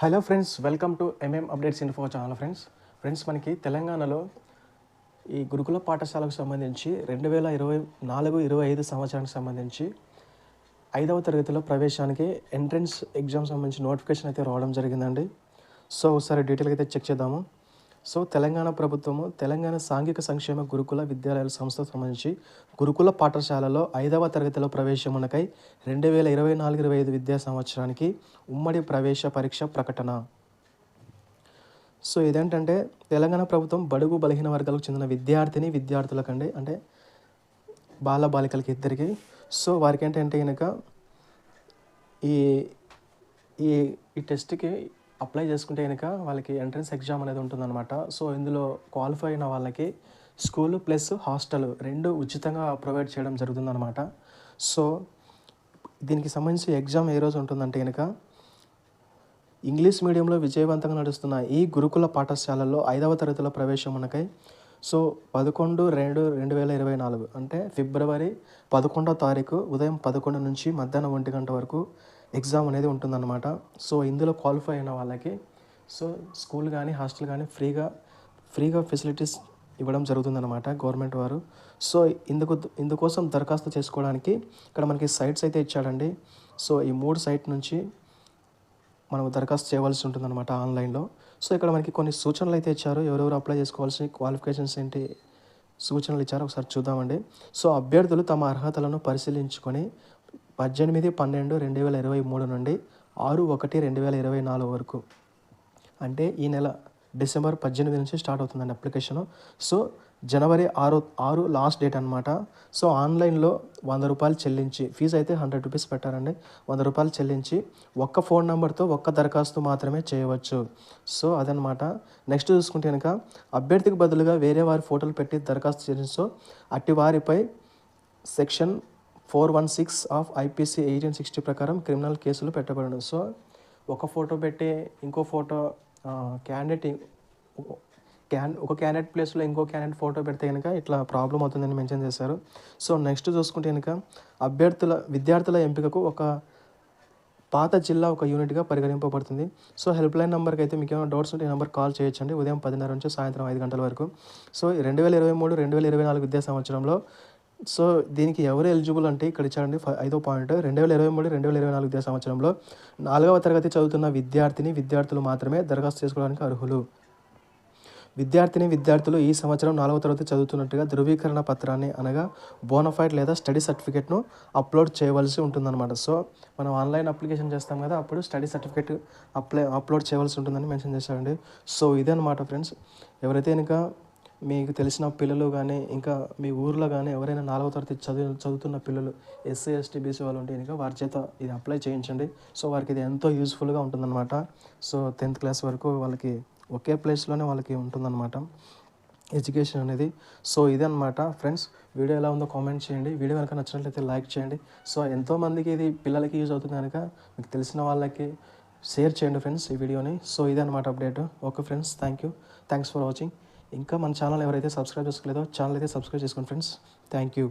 Hello friends welcome to MM updates info channel friends. Friends మనకి తెలంగాణలో ఈ గురుకుల పాఠశాలకు సంబంధించి రెండు వేల ఇరవై నాలుగు ఇరవై ఐదు సంవత్సరానికి సంబంధించి ఐదవ తరగతిలో ప్రవేశానికి ఎంట్రన్స్ ఎగ్జామ్ సంబంధించి నోటిఫికేషన్ అయితే రావడం జరిగిందండి. సో ఒకసారి డీటెయిల్గా అయితే చెక్ చేద్దాము. సో తెలంగాణ ప్రభుత్వము తెలంగాణ సాంఘిక సంక్షేమ గురుకుల విద్యాలయాల సంస్థకు సంబంధించి గురుకుల పాఠశాలలో ఐదవ తరగతిలో ప్రవేశమునకై రెండు వేల ఇరవై నాలుగు ఇరవై ఐదు విద్యా సంవత్సరానికి ఉమ్మడి ప్రవేశ పరీక్ష ప్రకటన. సో ఇదేంటంటే తెలంగాణ ప్రభుత్వం బడుగు బలహీన వర్గాలకు చెందిన విద్యార్థిని విద్యార్థులకండి అంటే బాల బాలికలకి ఇద్దరికి. సో వారికి ఏంటంటే కనుక ఈ ఈ ఈ టెస్ట్కి అప్లై చేసుకుంటే కనుక వాళ్ళకి ఎంట్రన్స్ ఎగ్జామ్ అనేది ఉంటుందన్నమాట. సో ఇందులో క్వాలిఫై అయిన వాళ్ళకి స్కూల్ ప్లస్ హాస్టల్ రెండు ఉచితంగా ప్రొవైడ్ చేయడం జరుగుతుందన్నమాట. సో దీనికి సంబంధించి ఎగ్జామ్ ఏ రోజు ఉంటుందంటే కనుక ఇంగ్లీష్ మీడియంలో విజయవంతంగా నడుస్తున్న ఈ గురుకుల పాఠశాలలో ఐదవ తరగతిలో ప్రవేశం మనకై సో పదకొండు రెండు రెండు వేల ఇరవై నాలుగు అంటే ఫిబ్రవరి పదకొండో తారీఖు ఉదయం పదకొండు నుంచి మధ్యాహ్నం ఒంటి గంట వరకు ఎగ్జామ్ అనేది ఉంటుందన్నమాట. సో ఇందులో క్వాలిఫై అయిన వాళ్ళకి సో స్కూల్ కానీ హాస్టల్ కానీ ఫ్రీగా ఫ్రీగా ఫెసిలిటీస్ ఇవ్వడం జరుగుతుందన్నమాట గవర్నమెంట్ వారు. సో ఇందుకు ఇందుకోసం దరఖాస్తు చేసుకోవడానికి ఇక్కడ మనకి సైట్స్ అయితే ఇచ్చాడండి. సో ఈ మూడు సైట్ నుంచి మనం దరఖాస్తు చేయవలసి ఉంటుందన్నమాట ఆన్లైన్లో. సో ఇక్కడ మనకి కొన్ని సూచనలు అయితే ఇచ్చారు. ఎవరెవరు అప్లై చేసుకోవాల్సిన క్వాలిఫికేషన్స్ ఏంటి సూచనలు ఇచ్చారు ఒకసారి చూద్దామండి. సో అభ్యర్థులు తమ అర్హతలను పరిశీలించుకొని పద్దెనిమిది పన్నెండు రెండు వేల ఇరవై మూడు నుండి ఆరు ఒకటి రెండు వేల ఇరవై నాలుగు వరకు. అంటే ఈ నెల డిసెంబర్ పద్దెనిమిది నుంచి స్టార్ట్ అవుతుందండి అప్లికేషను. సో జనవరి ఆరు ఆరు లాస్ట్ డేట్ అనమాట సో ఆన్లైన్లో వంద రూపాయలు చెల్లించి ఫీజు అయితే హండ్రెడ్ రూపీస్ పెట్టారండి. వంద రూపాయలు చెల్లించి ఒక్క ఫోన్ నెంబర్తో ఒక్క దరఖాస్తు మాత్రమే చేయవచ్చు. సో అదనమాట నెక్స్ట్ చూసుకుంటే కనుక అభ్యర్థికి బదులుగా వేరే వారి ఫోటోలు పెట్టి దరఖాస్తు చేసిన సో అట్టి వారిపై section four one six of IPC eighteen sixty ప్రకారం క్రిమినల్ కేసులు పెట్టబడను సో ఒక ఫోటో పెట్టి ఇంకో ఫోటో క్యాండిడేట్ క్యాన్ ఒక క్యాండిడేట్ ప్లేస్లో ఇంకో క్యాండిడేట్ ఫోటో పెడితే కనుక ఇట్లా ప్రాబ్లం అవుతుందని మెన్షన్ చేశారు. సో నెక్స్ట్ చూసుకుంటే కనుక అభ్యర్థుల విద్యార్థుల ఎంపికకు ఒక పాత జిల్లా ఒక యూనిట్గా పరిగణింపబడుతుంది. సో హెల్ప్ లైన్ నెంబర్కి అయితే మీకు ఏమైనా డౌట్స్ ఉంటే ఈ నెంబర్ కాల్ చేయొచ్చండి. ఉదయం పదిన్నర నుంచి సాయంత్రం ఐదు గంటల వరకు. సో రెండు వేల ఇరవై మూడు రెండు వేల ఇరవై నాలుగు విద్యా సంవత్సరంలో సో దీనికి ఎవరు ఎలిజిబుల్ అంటే ఇక్కడ ఇచ్చారండి ఐదో పాయింట్. రెండు వేల ఇరవై మూడు రెండు వేల ఇరవై నాలుగు విద్యా సంవత్సరంలో నాలుగవ తరగతి చదువుతున్న విద్యార్థిని విద్యార్థులు మాత్రమే దరఖాస్తు చేసుకోవడానికి అర్హులు. విద్యార్థిని విద్యార్థులు ఈ సంవత్సరం నాలుగవ తరగతి చదువుతున్నట్టుగా ధృవీకరణ పత్రాన్ని అనగా బోనఫైడ్ లేదా స్టడీ సర్టిఫికేట్ను అప్లోడ్ చేయవలసి ఉంటుందన్నమాట. సో మనం ఆన్లైన్ అప్లికేషన్ చేస్తాం కదా అప్పుడు స్టడీ సర్టిఫికేట్ అప్లై అప్లోడ్ చేయవలసి ఉంటుందని మెన్షన్ చేశారండి. సో ఇదే అనమాట ఫ్రెండ్స్. ఎవరైతే కనుక మీకు తెలిసిన పిల్లలు కానీ ఇంకా మీ ఊర్లో కానీ ఎవరైనా నాలుగో తరగతి చదువు చదువుతున్న పిల్లలు ఎస్సీ ఎస్టీ బీసీ వాళ్ళు ఉంటే కనుక వారి చేత ఇది అప్లై చేయించండి. సో వారికి ఇది ఎంతో యూస్ఫుల్గా ఉంటుందన్నమాట. సో టెన్త్ క్లాస్ వరకు వాళ్ళకి ఒకే ప్లేస్లోనే వాళ్ళకి ఉంటుందన్నమాట. ఎడ్యుకేషన్ అనేది. సో ఇదన్నమాట. ఫ్రెండ్స్ వీడియో ఎలా ఉందో కామెంట్ చేయండి. వీడియో కనుక నచ్చినట్లయితే లైక్ చేయండి. సో ఎంతోమందికి ఇది పిల్లలకి యూజ్ అవుతుంది కనుక మీకు తెలిసిన వాళ్ళకి షేర్ చేయండి ఫ్రెండ్స్ ఈ వీడియోని. సో ఇదే అనమాట update. Okay friends thank you. Thanks for watching. ఇంకా మన ఛానల్ ఎవరైతే సబ్స్క్రైబ్ చేసుకోలేదో ఛానల్ అయితే సబ్స్క్రైబ్ చేసుకోండి ఫ్రెండ్స్ థ్యాంక్ యూ